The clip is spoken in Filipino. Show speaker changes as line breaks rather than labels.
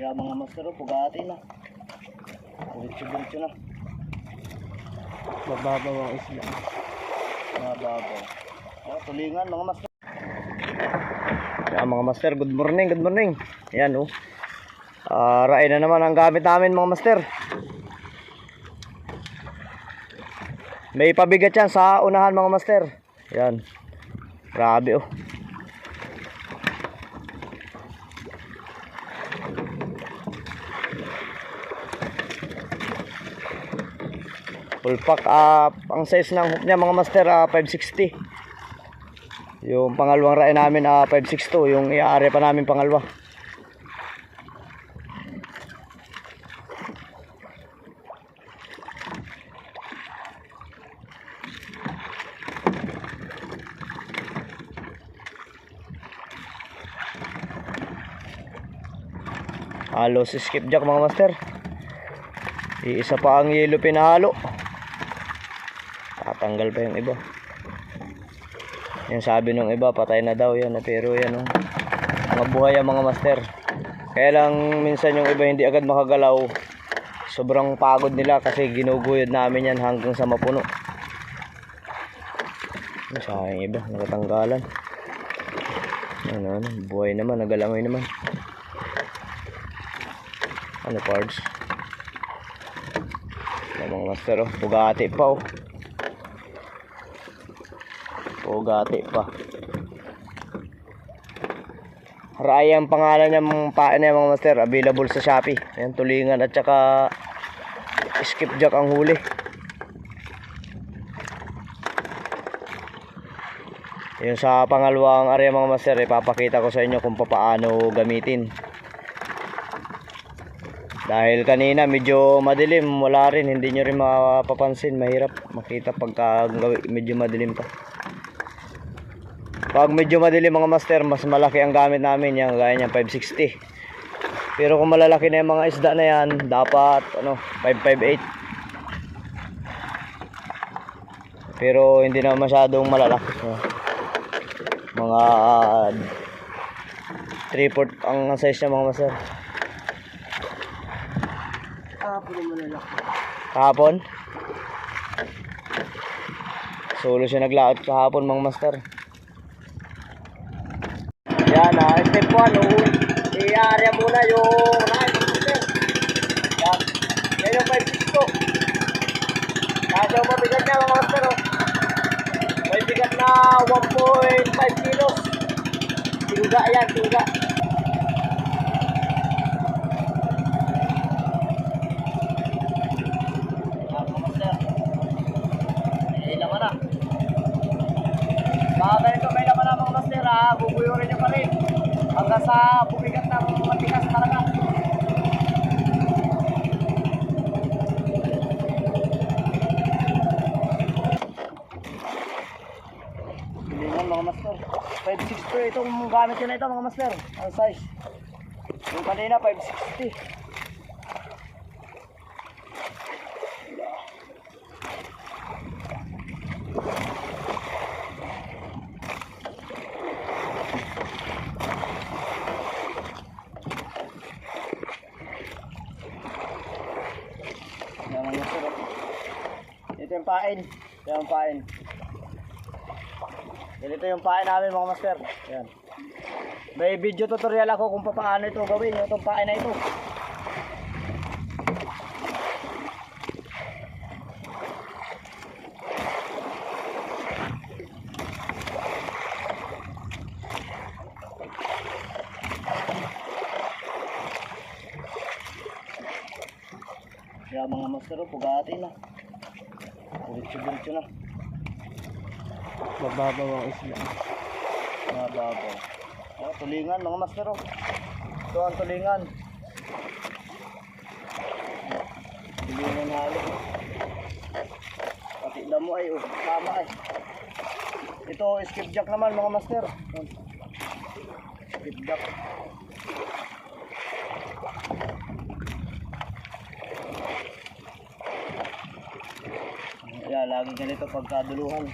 Kaya mga master, oh, pugati na. Diretso-diretso na.
Mababaw ang isla.
Mga babaw. Oh, tulingan mga master.
Yan mga master, good morning, good morning. Yan oh. Ah, rain na naman ang gamit namin mga master. May pabigat yan sa unahan mga master. Yan. Grabe oh. Full pack up. ang size ng hook niya mga master ah, 560. Yung pangalawang rain namin ah 562, yung iaari pa namin pangalawa. Halos skipjack mga master. Iisa pa ang yellow pinahalo. Tatanggal pa yung iba. Yung sabi nung iba, patay na daw yan. Pero yan, oh. mga buhay ang mga master. Kaya lang minsan yung iba hindi agad makagalaw. Sobrang pagod nila kasi ginuguyod namin yan hanggang sa mapuno. Sa aking iba, nakatanggalan. Ano, ano, buhay naman, nagalangoy naman. Ano parts? Mga master, oh. Bugati pa, oh. Pugati pa. Raya ang pangalan niya mga pain niya mga master. Available sa Shopee. Ayan, tulingan at saka skipjack ang huli. Yung sa pangalawang area mga master, ipapakita ko sa inyo kung paano gamitin. Dahil kanina medyo madilim, wala rin, hindi nyo rin mapapansin, mahirap makita pagka medyo madilim pa. Pag medyo madilim mga master, mas malaki ang gamit namin yan, gaya niyan 560. Pero kung malalaki na yung mga isda na yan, dapat ano, 558. Pero hindi na masyadong malalaki. So, mga 3 port ang size niya mga master.
Tapos naman lalaki.
Kahapon? Solo siya naglaot kahapon mga master. Yan ah, step 1, no? i-area muna yung master. Yan. Yan yung 562. Kasi yung mabigat niya mga master. Oh. May bigat na 1.5 kilos. Tuga yan, tuga.
Ah, mga master. Eh, laman na. Baka ganito may laman na mga master ha. Bubuyurin nyo pa rin. Bumigat ng matigas talaga. Tulingan mga master. 560 itong gamit nyo na ito mga master. Ang size. Yung kanina 560. Yan ang masarap. Ito yung pain. Ito yung pain. Ganito yung pain namin mga master. Yan. May video tutorial ako kung paano ito gawin. Itong pain na ito. Kaya mga master, oh, pugati na. Diretso-diretso na.
Mababaw ang isla.
Mga babaw. Oh, tulingan mga master. Oh. Ito ang tulingan. Tulingan na halo. Pati damo ay, oh, tama ay. Ito, skipjack naman mga master. Skipjack. Yan, lagi ganito pagkaduluhan.